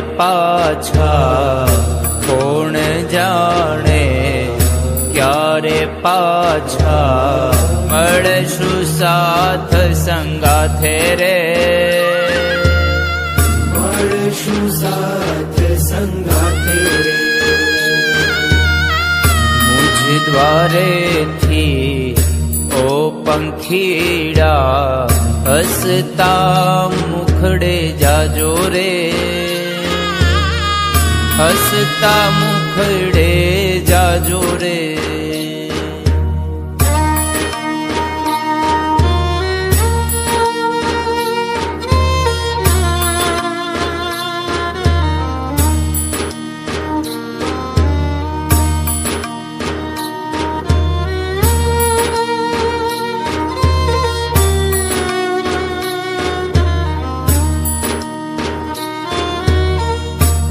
પાછા કોણ જાણે ક્યારે પાછા મળશું સાથ સંગાથે રે? મળશું સાથ સંગાથે રે. મુझ દ્વારેથી ઓ પંખીડા હસતા મુખડે જાજો રે. હસતા મુખડે જાજો રે.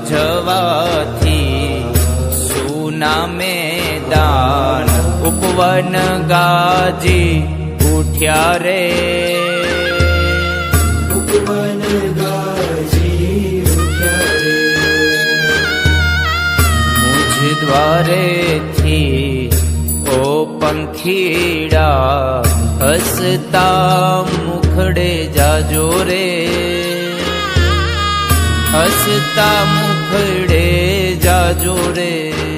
જવાથી સુનામે દાન ઉપવન ગાજી ઉઠ્યા રે ઉપવન ગાજી મુझ દ્વારેથી ઓ પંખીડા હસતા મુખડે જાજો રે હસતા મુખડે જાજો રે.